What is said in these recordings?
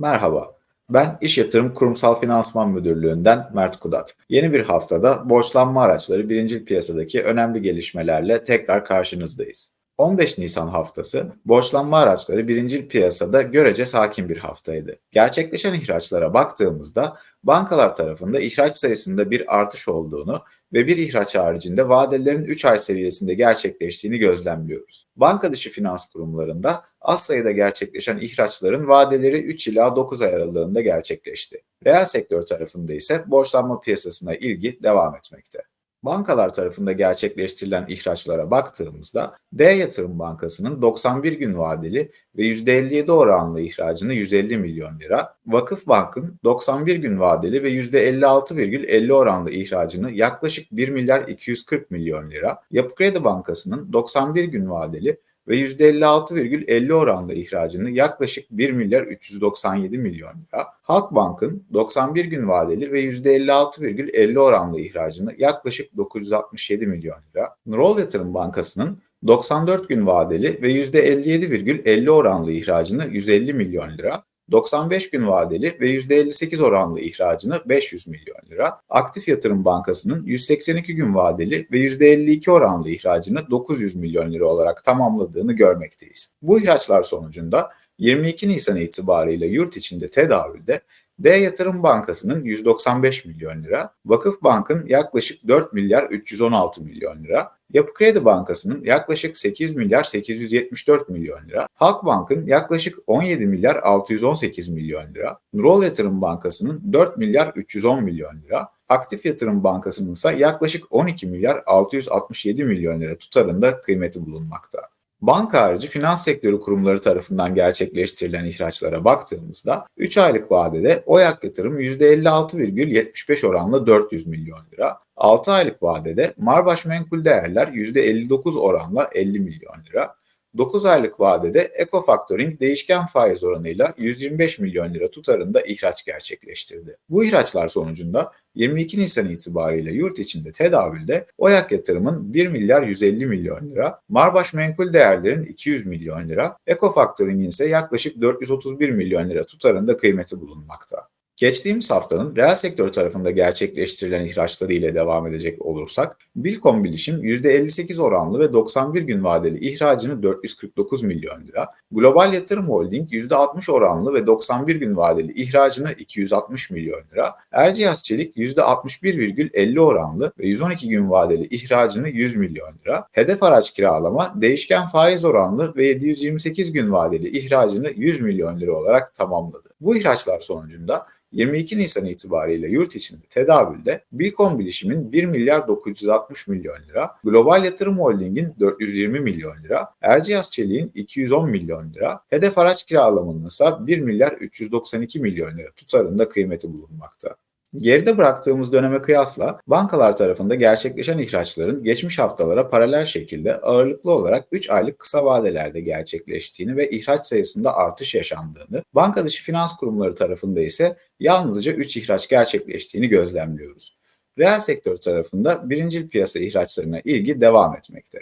Merhaba, ben İş Yatırım Kurumsal Finansman Müdürlüğü'nden Mert Kudat. Yeni bir haftada borçlanma araçları birincil piyasadaki önemli gelişmelerle tekrar karşınızdayız. 15 Nisan haftası borçlanma araçları birincil piyasada görece sakin bir haftaydı. Gerçekleşen ihraçlara baktığımızda bankalar tarafında ihraç sayısında bir artış olduğunu ve bir ihraç haricinde vadelerin 3 ay seviyesinde gerçekleştiğini gözlemliyoruz. Banka dışı finans kurumlarında az sayıda gerçekleşen ihraçların vadeleri 3 ila 9 ay aralığında gerçekleşti. Reel sektör tarafında ise borçlanma piyasasına ilgi devam etmekte. Bankalar tarafında gerçekleştirilen ihraçlara baktığımızda D Yatırım Bankası'nın 91 gün vadeli ve %57 oranlı ihracını 150 milyon lira, Vakıf Bank'ın 91 gün vadeli ve %56,50 oranlı ihracını yaklaşık 1 milyar 240 milyon lira, Yapı Kredi Bankası'nın 91 gün vadeli ve %56,50 oranla ihracını yaklaşık 1 milyar 397 milyon lira, Halkbank'ın 91 gün vadeli ve %56,50 oranla ihracını yaklaşık 967 milyon lira, Nurol Yatırım Bankası'nın 94 gün vadeli ve %57,50 oranlı ihracını 150 milyon lira, 95 gün vadeli ve %58 oranlı ihracını 500 milyon lira, Aktif Yatırım Bankası'nın 182 gün vadeli ve %52 oranlı ihracını 900 milyon lira olarak tamamladığını görmekteyiz. Bu ihraçlar sonucunda 22 Nisan itibariyle yurt içinde tedavülde D Yatırım Bankası'nın 195 milyon lira, Vakıf Bank'ın yaklaşık 4 milyar 316 milyon lira, Yapı Kredi Bankası'nın yaklaşık 8 milyar 874 milyon lira, Halkbank'ın yaklaşık 17 milyar 618 milyon lira, Nurol Yatırım Bankası'nın 4 milyar 310 milyon lira, Aktif Yatırım Bankası'nın ise yaklaşık 12 milyar 667 milyon lira tutarında kıymeti bulunmakta. Banka harici finans sektörü kurumları tarafından gerçekleştirilen ihraçlara baktığımızda 3 aylık vadede OYAK yatırım %56,75 oranla 400 milyon lira, 6 aylık vadede Marbaş Menkul Değerler %59 oranla 50 milyon lira, 9 aylık vadede Eco Factoring değişken faiz oranıyla 125 milyon lira tutarında ihraç gerçekleştirdi. Bu ihraçlar sonucunda 22 Nisan itibariyle yurt içinde tedavülde OYAK yatırımın 1 milyar 150 milyon lira, Marbaş Menkul Değerler'in 200 milyon lira, Eco Factoring'in ise yaklaşık 431 milyon lira tutarında kıymeti bulunmakta. Geçtiğimiz haftanın reel sektör tarafında gerçekleştirilen ihraçları ile devam edecek olursak, Bilkom Bilişim %58 oranlı ve 91 gün vadeli ihracını 449 milyon lira, Global Yatırım Holding %60 oranlı ve 91 gün vadeli ihracını 260 milyon lira, Erciyes Çelik %61,50 oranlı ve 112 gün vadeli ihracını 100 milyon lira, Hedef Araç Kiralama değişken faiz oranlı ve 728 gün vadeli ihracını 100 milyon lira olarak tamamladı. Bu ihraçlar sonucunda 22 Nisan itibariyle yurt içinde tedavülde Bilkom Bilişim'in 1 milyar 960 milyon lira, Global Yatırım Holding'in 420 milyon lira, Erciyes Çelik'in 210 milyon lira, hedef araç kiralamanın ise 1 milyar 392 milyon lira tutarında kıymeti bulunmakta. Geride bıraktığımız döneme kıyasla bankalar tarafında gerçekleşen ihraçların geçmiş haftalara paralel şekilde ağırlıklı olarak 3 aylık kısa vadelerde gerçekleştiğini ve ihraç sayısında artış yaşandığını, banka dışı finans kurumları tarafında ise yalnızca 3 ihraç gerçekleştiğini gözlemliyoruz. Reel sektör tarafında birincil piyasa ihraçlarına ilgi devam etmekte.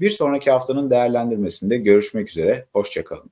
Bir sonraki haftanın değerlendirmesinde görüşmek üzere, hoşçakalın.